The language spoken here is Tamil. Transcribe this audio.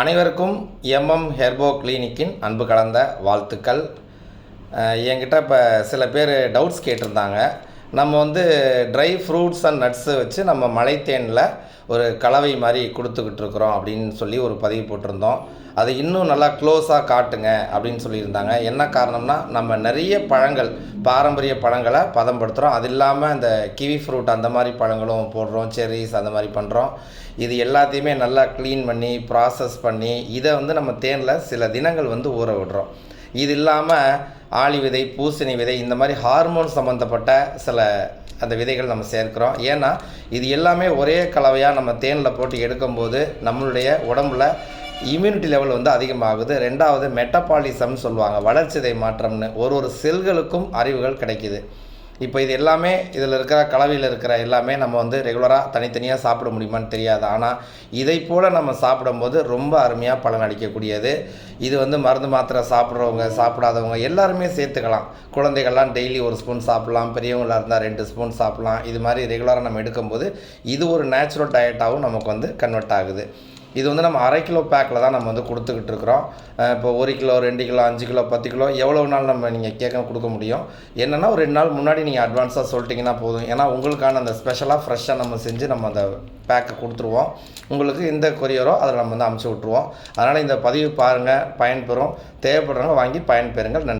அனைவருக்கும் எம்எம் ஹெர்போ கிளினிக்கின் அன்பு கலந்த வாழ்த்துக்கள். என்கிட்ட இப்போ சில பேர் டவுட்ஸ் கேட்டிருந்தாங்க. நம்ம வந்து ட்ரை ஃப்ரூட்ஸ் அண்ட் நட்ஸை வச்சு நம்ம மலைத்தேனில் ஒரு கலவை மாதிரி கொடுத்துக்கிட்டு இருக்கிறோம் அப்படின்னு சொல்லி ஒரு பதிவு போட்டிருந்தோம். அது இன்னும் நல்லா க்ளோஸாக காட்டுங்க அப்படின்னு சொல்லியிருந்தாங்க. என்ன காரணம்னா நம்ம நிறைய பழங்கள் பாரம்பரிய பழங்களை பதம்படுத்துகிறோம் அது இல்லாமல் இந்த கிவி ஃப்ரூட் அந்த மாதிரி பழங்களும் போடுறோம் செரிஸ் அந்த மாதிரி பண்ணுறோம் இது எல்லாத்தையுமே நல்லா க்ளீன் பண்ணி ப்ராசஸ் பண்ணி இதை வந்து நம்ம தேனில் சில தினங்கள் வந்து ஊற விடுறோம். இது இல்லாமல் ஆளி விதை பூசணி விதை இந்த மாதிரி ஹார்மோன் சம்மந்தப்பட்ட சில அந்த விதைகள் நம்ம சேர்க்கிறோம். ஏன்னா இது எல்லாமே ஒரே கலவையாக நம்ம தேனில் போட்டு எடுக்கும்போது நம்மளுடைய உடம்புல இம்யூனிட்டி லெவல் வந்து அதிகமாகுது. ரெண்டாவது மெட்டபாலிசம்னு சொல்லுவாங்க வளர்ச்சிதை மாற்றம்னு. ஒரு ஒரு செல்களுக்கும் அறிவுகள் கிடைக்குது. இப்போ இது எல்லாமே இதில் இருக்கிற கலவையில் இருக்கிற எல்லாமே நம்ம வந்து ரெகுலராக தனித்தனியாக சாப்பிட முடியுமான்னு தெரியாது. ஆனால் இதை போல் நம்ம சாப்பிடும்போது ரொம்ப அருமையாக பலன் அளிக்கக்கூடியது இது வந்து மருந்து மாத்திரை சாப்பிட்றவங்க சாப்பிடாதவங்க எல்லாருமே சேர்த்துக்கலாம். குழந்தைகள்லாம் டெய்லி ஒரு ஸ்பூன் சாப்பிட்லாம் பெரியவங்களாக இருந்தால் ரெண்டு ஸ்பூன் சாப்பிட்லாம். இது மாதிரி ரெகுலராக நம்ம எடுக்கும்போது இது ஒரு நேச்சுரல் டயட்டாகவும் நமக்கு வந்து கன்வெர்ட் ஆகுது. இது வந்து நம்ம அரை கிலோ பேக்கில் தான் நம்ம வந்து கொடுத்துக்கிட்டு இருக்கிறோம். இப்போ ஒரு கிலோ ரெண்டு கிலோ அஞ்சு கிலோ பத்து கிலோ எவ்வளோ நாள் நம்ம நீங்கள் கேட்க கொடுக்க முடியும். என்னென்னா ஒரு ரெண்டு நாள் முன்னாடி நீங்கள் அட்வான்ஸாக சொல்லிட்டிங்கன்னா போதும். ஏன்னா உங்களுக்கான அந்த ஸ்பெஷலாக ஃப்ரெஷ்ஷாக நம்ம செஞ்சு நம்ம அந்த பேக்கை கொடுத்துருவோம். உங்களுக்கு எந்த கொரியரோ அதில் நம்ம வந்து அமுச்சு விட்ருவோம் அதனால் இந்த பதிவு பாருங்கள் பயன்பெறும். தேவைப்படுறவங்க வாங்கி பயன்பெறுங்கள். நன்றி.